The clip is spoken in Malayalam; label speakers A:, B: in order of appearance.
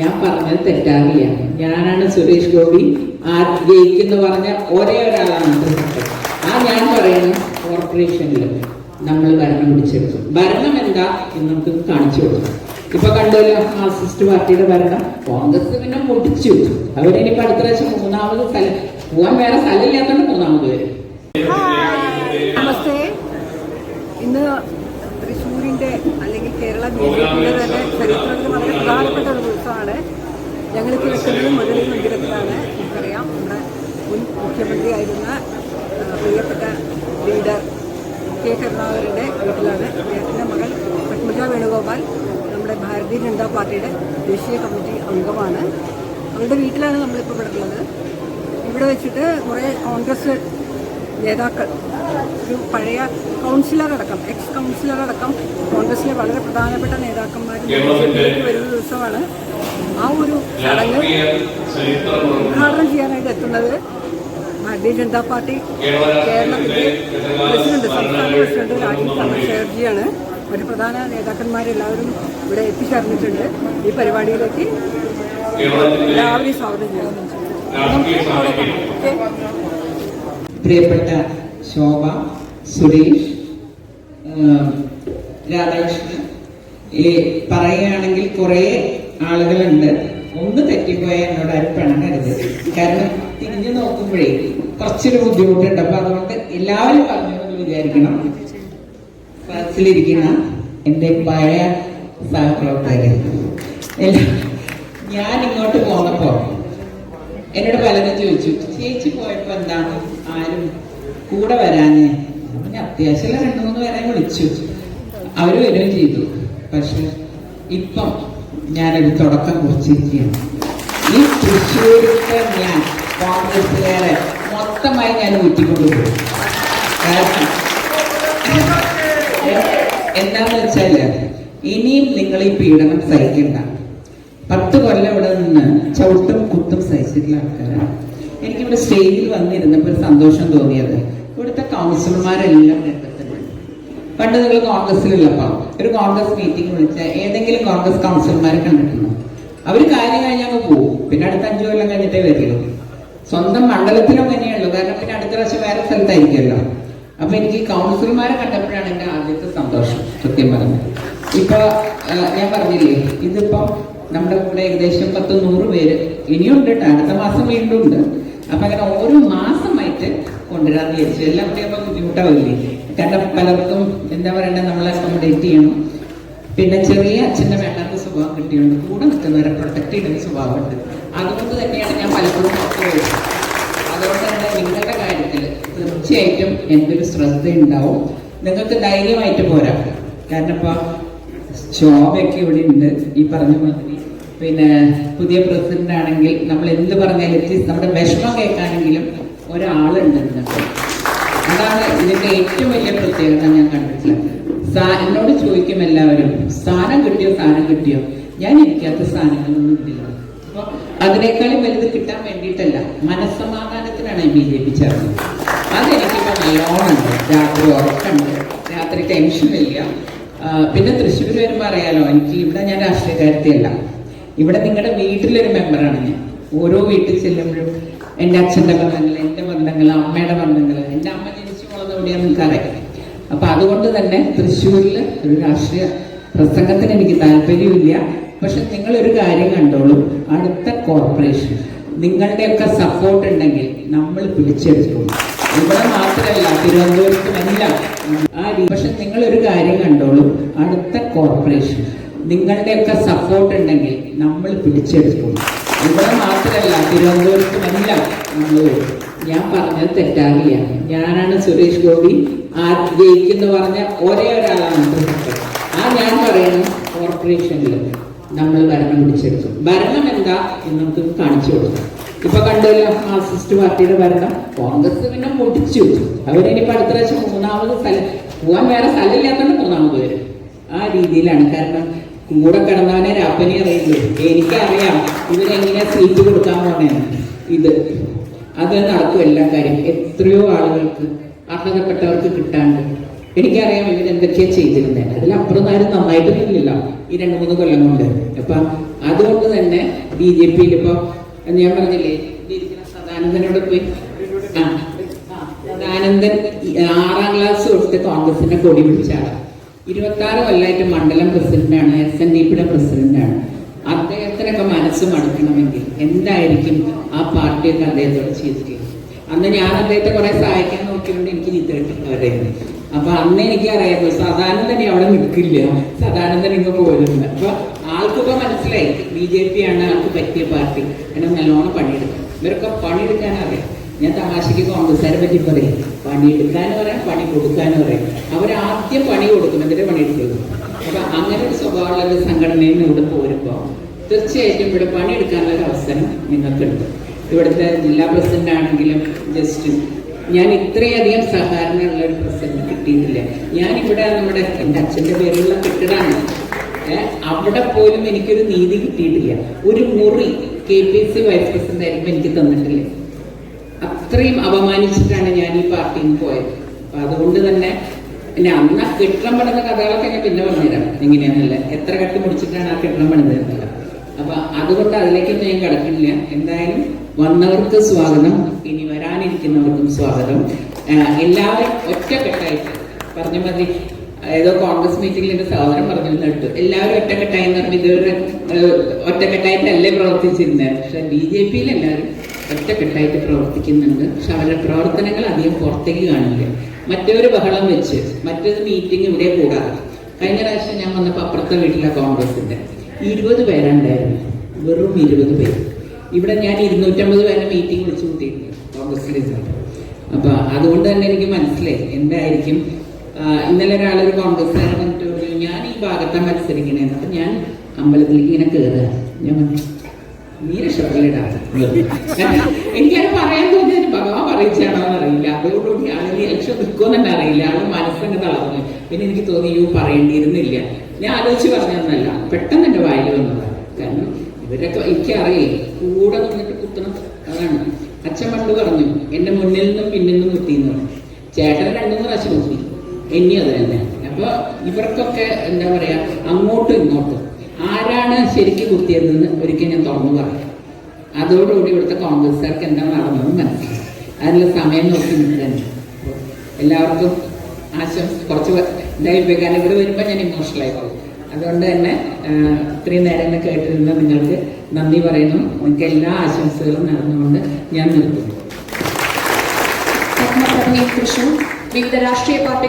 A: ഞാൻ പറഞ്ഞത് തെറ്റാറില്ല ഞാനാണ് സുരേഷ് ഗോപി. ആ ജയിക്കുന്ന പറഞ്ഞ ഒരേ ഒരാളാണ്. ആ ഞാൻ പറയുന്ന കോർപ്പറേഷനിൽ നമ്മൾ ഭരണം പിടിച്ചെടുക്കും ഭരണം എന്താ എന്ന് നമുക്ക് കാണിച്ചു കൊടുക്കും. ഇപ്പൊ കണ്ടല്ലോ മാർക്സിസ്റ്റ് പാർട്ടിയുടെ ഭരണം. കോൺഗ്രസ് പിന്നെ മുടിച്ചു അവരിനിപ്പോ അടുത്ത പ്രാവശ്യം മൂന്നാമത് സ്ഥലം പോവാൻ വേറെ സ്ഥലമില്ലാത്തോണ്ട് മൂന്നാമത് വരും.
B: ഇന്ന് തൃശ്ശൂരിന്റെ അല്ലെങ്കിൽ കേരള ബി ജെ പിയുടെ തന്നെ ചരിത്രത്തിൽ വളരെ പ്രധാനപ്പെട്ട ഒരു ഉത്സവമാണ് ഞങ്ങൾ കിടക്കുന്നത് മുരളി മന്ദിരത്തിലാണ്. നമുക്കറിയാം നമ്മുടെ മുൻ മുഖ്യമന്ത്രി ആയിരുന്ന പ്രിയപ്പെട്ട ലീഡർ കെ കരുണാകരന്റെ വീട്ടിലാണ് അദ്ദേഹത്തിന്റെ മകൾ പത്മജ വേണുഗോപാൽ നമ്മുടെ ഭാരതീയ ജനതാ പാർട്ടിയുടെ ദേശീയ കമ്മിറ്റി അംഗമാണ്. അവരുടെ വീട്ടിലാണ് നമ്മളിപ്പോൾ കിടക്കുന്നത്. ഇവിടെ വെച്ചിട്ട് കുറേ കോൺഗ്രസ് നേതാക്കൾ ഒരു പഴയ കൗൺസിലറടക്കം എക്സ് കൗൺസിലറടക്കം കോൺഗ്രസിലെ വളരെ പ്രധാനപ്പെട്ട നേതാക്കന്മാർ വരുന്ന ദിവസമാണ് ആ ഒരു ചടങ്ങ് ഉദ്ഘാടനം ചെയ്യാനായിട്ട് എത്തുന്നത് ഭാരതീയ ജനതാ പാർട്ടി കേരളത്തിലെ പ്രസിഡന്റ് സംസ്ഥാന പ്രസിഡന്റ് രാജീവ് ചന്ദ്രശേഖർജിയാണ് ഒരു പ്രധാന നേതാക്കന്മാരെല്ലാവരും ഇവിടെ എത്തിച്ചേർന്നിട്ടുണ്ട്. ഈ പരിപാടിയിലേക്ക് എല്ലാവരെയും സ്വാഗതം ചെയ്യുന്നു നമുക്ക് അവിടെ കാണാം. ഓക്കേ
A: പ്രിയപ്പെട്ട ശോഭ സുരേഷ് രാധാകൃഷ്ണൻ. ഈ പറയുകയാണെങ്കിൽ കുറേ ആളുകളുണ്ട്. ഒന്ന് തെറ്റിപ്പോയ എന്നോട് ആരും പിണങ്ങരുത് കാരണം തിരിഞ്ഞു നോക്കുമ്പോഴേ കുറച്ചൊരു ബുദ്ധിമുട്ടുണ്ട്. അപ്പൊ അതുകൊണ്ട് എല്ലാവരും പറഞ്ഞു വിചാരിക്കണം. ക്ലാസ്സിലിരിക്കുന്ന എന്റെ പഴയ സഹപ്രവർത്തകർ. ഞാൻ ഇങ്ങോട്ട് പോന്നപ്പോ എന്നോട് പലരും ചോദിച്ചു ചേച്ചി പോയപ്പോ എന്താണ്? ആരും കൂടെ വരാനേ? ഞാൻ അത്യാവശ്യം രണ്ടു മൂന്ന് പേരെ വിളിച്ചു. അവർ വരികയും ചെയ്തു. പക്ഷെ ഇപ്പം ഞാനൊരു തുടക്കം കുറിച്ചിരിക്കുകയാണ്. ഈ തൃശ്ശൂരത്തെ ഞാൻ കോൺഗ്രസ്സുകാരെ മൊത്തമായി ഞാൻ ഊറ്റിക്കൊണ്ടുപോകും കാരണം എന്താന്ന് വെച്ചാൽ ഇനിയും നിങ്ങൾ ഈ പീഡനം സഹിക്കണ്ട. പത്ത് കൊല്ലം ഇവിടെ നിന്ന് ചവിട്ടും കുത്തും സഹിച്ചിട്ടുള്ള ആൾക്കാരാണ്. എനിക്കിവിടെ സ്റ്റേജിൽ വന്നിരുന്നപ്പോൾ ഒരു സന്തോഷം തോന്നിയത്. ഇവിടുത്തെ കൗൺസിലർമാരെല്ലാം രംഗത്തുണ്ട്. പണ്ട് നിങ്ങൾ കോൺഗ്രസിലുള്ളപ്പോ ഒരു കോൺഗ്രസ് മീറ്റിംഗ് വിളിച്ച ഏതെങ്കിലും കോൺഗ്രസ് കൗൺസിലർമാരെ കണ്ടിട്ടുണ്ടോ? അവർ കാര്യം കഴിഞ്ഞാൽ പോകും പിന്നെ അടുത്ത അഞ്ചു കൊല്ലം കഴിഞ്ഞിട്ടേ വരുള്ളൂ. സ്വന്തം മണ്ഡലത്തിലും തന്നെയുള്ളൂ കാരണം പിന്നെ അടുത്ത പ്രാവശ്യം വേറെ സ്ഥലത്തായിരിക്കുമല്ലോ. അപ്പൊ എനിക്ക് കൗൺസിലർമാരെ കണ്ടപ്പോഴാണ് എന്റെ ആദ്യത്തെ സന്തോഷം സത്യം പറഞ്ഞത് ഇപ്പൊ ഞാൻ പറഞ്ഞില്ലേ ഇതിപ്പോ നമ്മുടെ കൂടെ ഏകദേശം പത്ത് നൂറ് പേര്. ഇനിയുണ്ട്. കേട്ടോ അടുത്ത മാസം വീണ്ടും ഉണ്ട്. അപ്പൊ അങ്ങനെ ഓരോ മാസമായിട്ട് കൊണ്ടുവരാന്ന് വിചാരിച്ചു. എല്ലാം കൂടി അപ്പൊ ബുദ്ധിമുട്ടാവില്ലേ? കാരണം പലർക്കും എന്താ പറയണ്ടേ? നമ്മളെ അക്കോമഡേറ്റ് ചെയ്യണം. പിന്നെ ചെറിയ അച്ഛന്റെ വേണ്ടാത്ത സ്വഭാവം കിട്ടിയുണ്ട് കൂടെ നിൽക്കുന്നവരെ പ്രൊട്ടക്ട് ചെയ്യുന്ന സ്വഭാവമുണ്ട്. അതുകൊണ്ട് തന്നെയാണ് ഞാൻ പലപ്പോഴും അതുകൊണ്ട് തന്നെ നിങ്ങളുടെ കാര്യത്തിൽ തീർച്ചയായിട്ടും എന്റെ ഒരു ശ്രദ്ധ ഉണ്ടാവും നിങ്ങൾക്ക് ധൈര്യമായിട്ട് പോരാ. കാരണം ഇപ്പൊ ശോഭയൊക്കെ ഇവിടെ ഉണ്ട്. ഈ പറഞ്ഞ മാതിരി പിന്നെ പുതിയ പ്രസിഡന്റ് ആണെങ്കിൽ നമ്മൾ എന്ത് പറഞ്ഞാലും അറ്റ്ലീസ്റ്റ് നമ്മുടെ വിഷമം കേൾക്കാനെങ്കിലും ഒരാളുണ്ട് നിങ്ങൾക്ക് അതാണ് ഇതിന്റെ ഏറ്റവും വലിയ പ്രത്യേകത ഞാൻ കണ്ടിട്ടുള്ളത്. എന്നോട് ചോദിക്കും എല്ലാവരും സ്ഥാനം കിട്ടിയോ? സ്ഥാനം കിട്ടിയോ? ഞാൻ എനിക്കകത്ത് സ്ഥാനങ്ങളൊന്നും ഇല്ല. അപ്പൊ അതിനേക്കാളും വലുത് കിട്ടാൻ വേണ്ടിയിട്ടല്ല മനസ്സമാധാനത്തിനാണ് ബി ജെ പി ചേർന്നത്. അതെനിക്കിപ്പോ നല്ലോണമുണ്ട് രാത്രി ഉറക്കമുണ്ട് രാത്രി ടെൻഷനില്ല പിന്നെ തൃശ്ശൂർ വരുമ്പോൾ അറിയാലോ എനിക്ക് ഇവിടെ ഞാൻ രാഷ്ട്രീയക്കാരത്തിയല്ല ഇവിടെ നിങ്ങളുടെ വീട്ടിലൊരു മെമ്പറാണ് ഞാൻ. ഓരോ വീട്ടിൽ ചെല്ലുമ്പോഴും എന്റെ അച്ഛന്റെ ബന്ധങ്ങൾ എന്റെ ബന്ധങ്ങൾ അമ്മയുടെ ബന്ധങ്ങൾ എന്റെ അമ്മ ജനിച്ചു പോകുന്നത് എവിടെയാണ് നിൽക്കാറൊക്കെ അപ്പൊ അതുകൊണ്ട് തന്നെ തൃശ്ശൂരിൽ ഒരു രാഷ്ട്രീയ പ്രസംഗത്തിന് എനിക്ക് താല്പര്യമില്ല. പക്ഷെ നിങ്ങൾ ഒരു കാര്യം കണ്ടോളൂ. അടുത്ത കോർപ്പറേഷൻ നിങ്ങളുടെയൊക്കെ സപ്പോർട്ട് ഉണ്ടെങ്കിൽ നമ്മൾ പിടിച്ചെടുക്കും. ഇവിടെ മാത്രമല്ല തിരുവനന്തപുരത്തും എല്ലാം ആ പക്ഷെ നിങ്ങൾ ഒരു കാര്യം കണ്ടോളൂ. അടുത്ത കോർപ്പറേഷൻ നിങ്ങളുടെയൊക്കെ സപ്പോർട്ട് ഉണ്ടെങ്കിൽ നമ്മൾ പിടിച്ചെടുക്കും. ഇവിടെ മാത്രമല്ല തിരുവനന്തപുരത്തുമല്ല നമ്മൾ ഞാൻ പറഞ്ഞത് തെറ്റാറില്ല. ഞാനാണ് സുരേഷ് ഗോപി. ആ ജയിക്കുന്ന പറഞ്ഞ ഒരേ ഒരാളാണ് ആ ഞാൻ പറയുന്നു കോർപ്പറേഷനിൽ നമ്മൾ ഭരണം പിടിച്ചെടുക്കും. ഭരണം എന്താ എന്ന് നമുക്ക് കാണിച്ചു കൊടുക്കാം. ഇപ്പൊ കണ്ടല്ലോ മാർക്സിസ്റ്റ് പാർട്ടിയുടെ ഭരണം. കോൺഗ്രസ് പിന്നെ മുടിച്ചു. അവരിനിപ്പോ അടുത്ത പ്രാവശ്യം മൂന്നാമത് സ്ഥലം പോവാൻ വേറെ സ്ഥലമില്ലാത്തോണ്ട് മൂന്നാമത് വരും. ആ രീതിയിലാണ്. കാരണം കൂടെ കിടന്നവനെ രാപ്പനി അറിയുള്ളൂ. എനിക്കറിയാം ഇവരെങ്ങനെ സീറ്റ് കൊടുക്കാൻ പോണേന്ന് ഇത് അത് നടക്കും എല്ലാ കാര്യം. എത്രയോ ആളുകൾക്ക് അർഹതപ്പെട്ടവർക്ക് കിട്ടാണ്ട്. എനിക്കറിയാം ഇവരെന്തൊക്കെയാ ചെയ്തിരുന്നത് അതിലപ്പുറം ആരും നന്നായിട്ടൊന്നുമില്ലല്ലോ ഈ രണ്ട് മൂന്ന് കൊല്ലം കൊണ്ട്. അപ്പൊ അതുകൊണ്ട് തന്നെ ബി ജെ പിയിൽ ഇപ്പൊ ഞാൻ പറഞ്ഞില്ലേ സദാനന്ദനോട് പോയി. സദാനന്ദൻ ആറാം ക്ലാസ് തൊട്ട് കോൺഗ്രസിന്റെ കൊടി പിടിച്ച ആളാണ് ഇരുപത്തി ആറ് കൊല്ലമായിട്ട് മണ്ഡലം പ്രസിഡന്റാണ് എസ് എൻ ഡി പിയുടെ പ്രസിഡന്റാണ്. അദ്ദേഹത്തിനൊക്കെ മനസ്സ് മടക്കണമെങ്കിൽ എന്തായിരിക്കും ആ പാർട്ടിയൊക്കെ അദ്ദേഹത്തോട് ചെയ്തിരിക്കുന്നത് അന്ന് ഞാൻ അദ്ദേഹത്തെ കുറെ സഹായിക്കാൻ നോക്കിയതുകൊണ്ട് എനിക്ക് ചിത്രമായിരുന്നു അപ്പൊ അന്ന് എനിക്ക് അറിയാമോ സദാനന്ദൻ അവിടെ നിൽക്കില്ല. സദാനന്ദൻ ഇങ്ങ് പോരുന്നത്. അപ്പൊ ആൾക്കൊക്കെ മനസ്സിലായി ബി ജെ പി ആണ് ആൾക്ക് പറ്റിയ പാർട്ടി. എന്നെ നല്ലോണം പണിയെടുക്കും ഇവരൊക്കെ പണിയെടുക്കാൻ അറിയാം ഞാൻ തമാശയ്ക്ക് കോൺഗ്രസ്സുകാരെ പറ്റി പറയും. പണി എടുക്കാനും പറയാം പണി കൊടുക്കാനും പറയാം. അവരാദ്യം പണി കൊടുക്കും എന്നിട്ട് എടുക്കുന്നു അപ്പൊ അങ്ങനെ ഒരു സ്വഭാവമുള്ള ഒരു സംഘടനയിൽ നിന്ന് ഇവിടെ പോരുമ്പോ തീർച്ചയായിട്ടും ഇവിടെ പണിയെടുക്കാനുള്ള ഒരു അവസരം നിങ്ങൾക്കുണ്ട്. ഇവിടുത്തെ ജില്ലാ പ്രസിഡന്റ് ആണെങ്കിലും ജസ്റ്റ് ഞാൻ ഇത്രയധികം സഹകരണമുള്ള ഒരു പ്രസിഡന്റ് കിട്ടിയിട്ടില്ല. ഞാൻ ഇവിടെ നമ്മുടെ എന്റെ അച്ഛന്റെ പേരുള്ള കെട്ടിടമാണ്. ഏ, അവിടെ പോലും എനിക്കൊരു നീതി കിട്ടിയിട്ടില്ല. ഒരു മുറി K P C vice president ആയിരിക്കും എനിക്ക് തന്നിട്ടില്ല. അത്രയും അപമാനിച്ചിട്ടാണ് ഞാൻ ഈ പാർട്ടിയിൽ നിന്ന് പോയത്. അപ്പൊ അതുകൊണ്ട് തന്നെ പിന്നെ അന്ന് ആ കെട്ടിടം പണിത കഥകളൊക്കെ ഞാൻ പിന്നെ പറഞ്ഞുതരാം. എങ്ങനെയാണെന്നല്ല എത്ര കട്ടി മുടിച്ചിട്ടാണ് ആ കെട്ടിടം പണിതത് എന്നല്ല അപ്പൊ അതുകൊണ്ട് അതിലേക്കൊന്നും ഞാൻ കിടക്കില്ല എന്തായാലും വന്നവർക്ക് സ്വാഗതം. ഇനി വരാനിരിക്കുന്നവർക്കും സ്വാഗതം. എല്ലാവരും ഒറ്റക്കെട്ടായിട്ട് പറഞ്ഞ മതി ഏതോ കോൺഗ്രസ് മീറ്റിംഗിൽ എന്റെ സഹോദരൻ പറഞ്ഞു കേട്ടു. എല്ലാവരും ഒറ്റക്കെട്ടായി എന്ന് പറഞ്ഞ് ഇതുവരെ ഒറ്റക്കെട്ടായിട്ടല്ലേ പ്രവർത്തിച്ചിരുന്നത്. പക്ഷെ ബി ജെ പിയിൽ എല്ലാവരും ഒറ്റക്കെട്ടായിട്ട് പ്രവർത്തിക്കുന്നുണ്ട്. പക്ഷെ അവരുടെ പ്രവർത്തനങ്ങൾ അധികം പുറത്തേക്ക് കാണില്ല. മറ്റൊരു ബഹളം വെച്ച് മറ്റൊരു മീറ്റിംഗ് ഇവിടെ കൂടാതെ. കഴിഞ്ഞ പ്രാവശ്യം ഞാൻ വന്നപ്പോൾ അപ്പുറത്തെ വീട്ടിലെ കോൺഗ്രസിന്റെ ഇരുപത് പേരുണ്ടായിരുന്നു. വെറും ഇരുപത് പേര്. ഇവിടെ ഞാൻ ഇരുന്നൂറ്റമ്പത് പേരെ മീറ്റിംഗ് വിളിച്ചു കൂട്ടിയിട്ടുണ്ട് കോൺഗ്രസിന്റെ അപ്പോൾ അപ്പൊ അതുകൊണ്ട് തന്നെ എനിക്ക് മനസ്സിലായി എന്തായിരിക്കും ഇന്നലെ ഒരാളൊരു കോൺഗ്രസ്സുകാരൻ വന്നിട്ട് ഞാൻ ഈ ഭാഗത്താണ് മത്സരിക്കണേന്ന് അപ്പൊ ഞാൻ അമ്പലത്തിലേക്ക് ഇങ്ങനെ കയറുക ഞാൻ നീ രക്ഷപ്പെടില്ലടാ എനിക്കത് പറയാൻ തോന്നിയത് ഭഗവാൻ പറയിച്ചാണോ എന്നറിയില്ല. അതുകൊണ്ടുകൂടി ആൾ ലക്ഷ്യം നിൽക്കുമെന്നെ അറിയില്ല. ആൾ മനസ്സങ്ങ് തളർന്നു. പിന്നെ എനിക്ക് തോന്നി യു പറയേണ്ടിയിരുന്നില്ല. ഞാൻ ആലോചിച്ച് പറഞ്ഞതെന്നല്ല. പെട്ടെന്ന് എന്റെ വായിൽ വന്നതാണ് കാരണം ഇവരൊക്കെ എനിക്കറിയേ കൂടെ നിന്നിട്ട് കുത്തണം. അതാണ്. അച്ഛൻ പണ്ട് പറഞ്ഞു എന്റെ മുന്നിൽ നിന്നും പിന്നിൽ നിന്നും കുത്തിയെന്ന് പറഞ്ഞു. ചേട്ടൻ രണ്ടു മൂന്ന് പ്രാവശ്യം കുത്തി. ഇനി അത് തന്നെ. അപ്പൊ ഇവർക്കൊക്കെ എന്താ പറയാ അങ്ങോട്ടും ഇങ്ങോട്ടും. ആരാണ് ശരിക്കും കുത്തിയതെന്ന് ഒരിക്കൽ ഞാൻ തുറന്നു പറയും. അതോടുകൂടി ഇവിടുത്തെ കോൺഗ്രസ്സുകാർക്ക് എന്താ നടന്നതെന്ന് മനസ്സിലായി. അതിനുള്ള സമയം നോക്കി നിൽക്കുന്നു എല്ലാവർക്കും ആശംസ കുറച്ച് വ- ഇതായി പോയി കാരണം ഇവിടെ വരുമ്പോൾ ഞാൻ ഇമോഷണലായി പോകും. അതുകൊണ്ട് തന്നെ ഇത്രയും നേരം എന്നെ കേട്ടിരുന്ന നിങ്ങൾക്ക് നന്ദി പറയുന്നു. നിങ്ങൾക്ക് എല്ലാ ആശംസകളും നടന്നുകൊണ്ട് ഞാൻ നിർത്തുന്നു.
C: വിവിധ രാഷ്ട്രീയ പാർട്ടി